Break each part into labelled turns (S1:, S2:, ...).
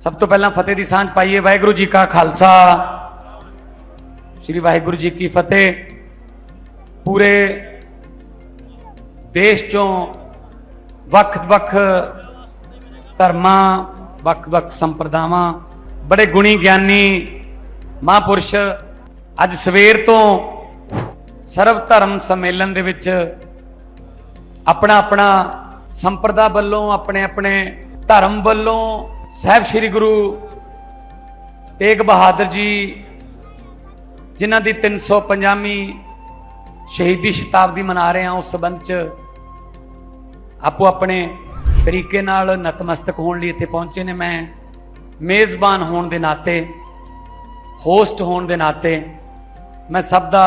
S1: ਸਭ ਤੋਂ ਪਹਿਲਾਂ ਫਤਿਹ ਦੀ ਸਾਂਝ ਪਾਈਏ, ਵਾਹਿਗੁਰੂ ਜੀ ਕਾ ਖਾਲਸਾ। ਸ੍ਰੀ ਵਾਹਿਗੁਰੂ ਜੀ ਕੀ ਫਤਿਹ। ਪੂਰੇ ਦੇਸ਼ ਚੋਂ ਵੱਖ-ਵੱਖ ਧਰਮਾਂ, ਵੱਖ-ਵੱਖ ਸੰਪਰਦਾਵਾਂ, ਬੜੇ ਗੁਣੀ ਗਿਆਨੀ ਮਹਾਂਪੁਰਸ਼ ਅੱਜ ਸਵੇਰ ਤੋਂ ਸਰਵ ਧਰਮ ਸੰਮੇਲਨ ਦੇ ਵਿੱਚ ਆਪਣਾ ਆਪਣਾ ਸੰਪਰਦਾ ਵੱਲੋਂ ਆਪਣੇ ਆਪਣੇ ਧਰਮ ਵੱਲੋਂ ਸਾਹਿਬ ਸ੍ਰੀ ਗੁਰੂ ਤੇਗ ਬਹਾਦਰ ਜੀ, ਜਿਨ੍ਹਾਂ ਦੀ 350ਵੀਂ ਸ਼ਹੀਦੀ ਸ਼ਤਾਬਦੀ ਮਨਾ ਰਹੇ ਹਾਂ, ਉਸ ਸਬੰਧ ਚ ਆਪੋ ਆਪਣੇ ਤਰੀਕੇ ਨਾਲ ਨਤਮਸਤਕ ਹੋਣ ਲਈ ਇੱਥੇ ਪਹੁੰਚੇ ਨੇ। ਮੈਂ ਮੇਜ਼ਬਾਨ ਹੋਣ ਦੇ ਨਾਤੇ, ਹੋਸਟ ਹੋਣ ਦੇ ਨਾਤੇ, ਮੈਂ ਸਭ ਦਾ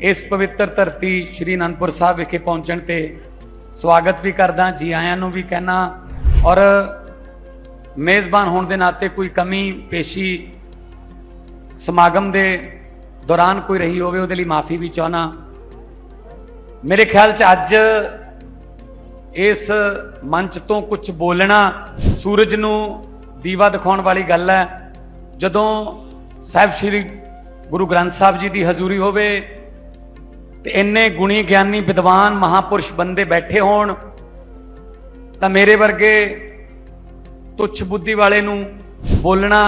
S1: ਇਸ ਪਵਿੱਤਰ ਧਰਤੀ ਸ਼੍ਰੀ ਅਨੰਦਪੁਰ ਸਾਹਿਬ ਵਿਖੇ ਪਹੁੰਚਣ ਤੇ ਸਵਾਗਤ ਵੀ ਕਰਦਾ, ਜੀ ਆਇਆਂ ਨੂੰ ਵੀ ਕਹਿਣਾ ਔਰ ਮੇਜ਼ਬਾਨ ਹੋਣ ਦੇ ਨਾਤੇ ਕੋਈ ਕਮੀ, ਪੇਸ਼ੀ, ਸਮਾਗਮ ਦੇ ਦੌਰਾਨ ਕੋਈ ਰਹੀ ਹੋਵੇ, ਉਹਦੇ ਲਈ ਮਾਫੀ ਵੀ ਚਾਹਨਾ ਮੇਰੇ ਖਿਆਲ ਚ ਅੱਜ ਇਸ ਮੰਚ ਤੋਂ ਕੁਝ ਬੋਲਣਾ ਸੂਰਜ ਨੂੰ ਦੀਵਾ ਦਿਖਾਉਣ ਵਾਲੀ ਗੱਲ ਹੈ। ਜਦੋਂ ਸਾਹਿਬ ਸ੍ਰੀ ਗੁਰੂ ਗ੍ਰੰਥ ਸਾਹਿਬ ਜੀ ਦੀ ਹਜ਼ੂਰੀ ਹੋਵੇ, ਤੇ ਇੰਨੇ ਗੁਣੀ ਗਿਆਨੀ ਵਿਦਵਾਨ ਮਹਾਪੁਰਸ਼ ਬੰਦੇ ਬੈਠੇ ਹੋਣ, ਤਾਂ ਮੇਰੇ ਵਰਗੇ ਤੁੱਛ ਬੁੱਧੀ ਵਾਲੇ ਨੂੰ ਬੋਲਣਾ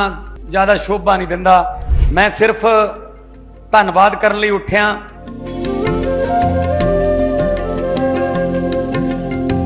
S1: ਜ਼ਿਆਦਾ ਸ਼ੋਭਾ ਨਹੀਂ ਦਿੰਦਾ। ਮੈਂ ਸਿਰਫ ਧੰਨਵਾਦ ਕਰਨ ਲਈ ਉੱਠਿਆ।